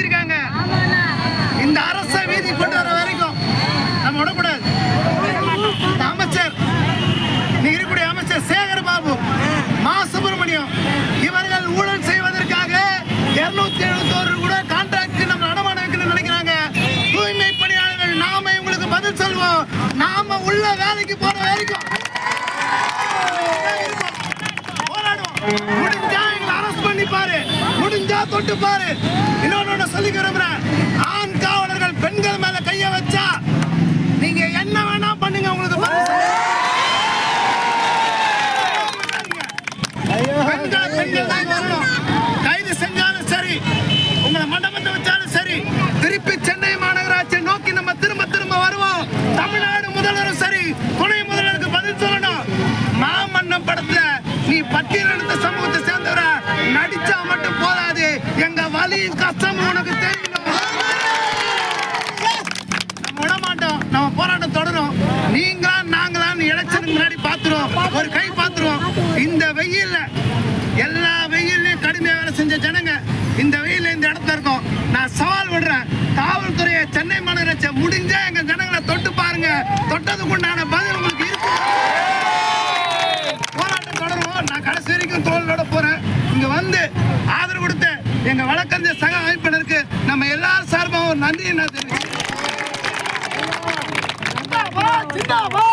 நிறுத்திருக்காங்க இந்த அரசை வீதி கொண்டு வர வரைக்கும் நம்ம விடக்கூடாது. அமைச்சர் நீங்க இருக்கக்கூடிய அமைச்சர் சேகர் பாபு மா. சுப்பிரமணியம் இவர்கள் ஊழல் செய்வதற்காக இருநூத்தி எழுபத்தோரு கூட கான்ட்ராக்ட் நம்ம அடமான வைக்கணும்னு நினைக்கிறாங்க. தூய்மை பணியாளர்கள் நாம இவங்களுக்கு பதில் சொல்வோம். நாம உள்ள வேலைக்கு போற வரைக்கும். போராடுவோம். முடிஞ்சா எங்களை அரசு பண்ணி பாரு முடிஞ்சா தொட்டு பாரு. இன்னொன்னு சொல்லி விரும்புறேன். ஆண் காவலர்கள் பெண்கள் மேல கைய வச்சா நீங்க என்ன வேணா பண்ணுங்க உங்களுக்கு பதில் சொல்லுங்க. பெண்கள் பெண்கள் தான் வரணும். கைது செஞ்சாலும் சரி உங்களை மண்டபத்தை வச்சாலும் சரி திருப்பி சென்னை மாநகராட்சியை நோக்கி நம்ம திரும்ப திரும்ப வருவோம். தமிழ்நாடு முதல்வரும் சரி துணை முதல்வருக்கு பதில் சொல்லணும். மாமன்னம் படத்துல நீ பட்டியலெடுத்த சமூகத்தை சேர்ந்தவர? நடிச்சா வலியும் கஷ்டமும் உனக்கு தெரியும். நம்ம விட மாட்டோம் நம்ம போராட்டம் தொடரும். நீங்களா நாங்களான்னு எலெக்ஷனுக்கு முன்னாடி பாத்துருவோம் ஒரு கை பாத்துருவோம் இந்த வெயில்ல எல்லா வெயிலையும் கடுமையா வேலை செஞ்ச ஜனங்க இந்த வெயில்ல இந்த இடத்துல இருக்கோம். நான் சவால் விடுறேன். காவல்துறையை சென்னை மாநகராட்சி முடிஞ்சா எங்க ஜனங்களை தொட்டு பாருங்க. தொட்டதுக்கு உண்டான பதில் உங்களுக்கு இருக்கு. போராட்டம் தொடரும் நான் கடைசி வரைக்கும் தோளோட போறேன். இங்க வந்து எங்க வழக்கறிஞர் சக அமைப்பினருக்கு நம்ம எல்லாரும் சார்பாக ஒரு நன்றி நான் தெரிவிக்கிறேன். ஜிந்தாபாத்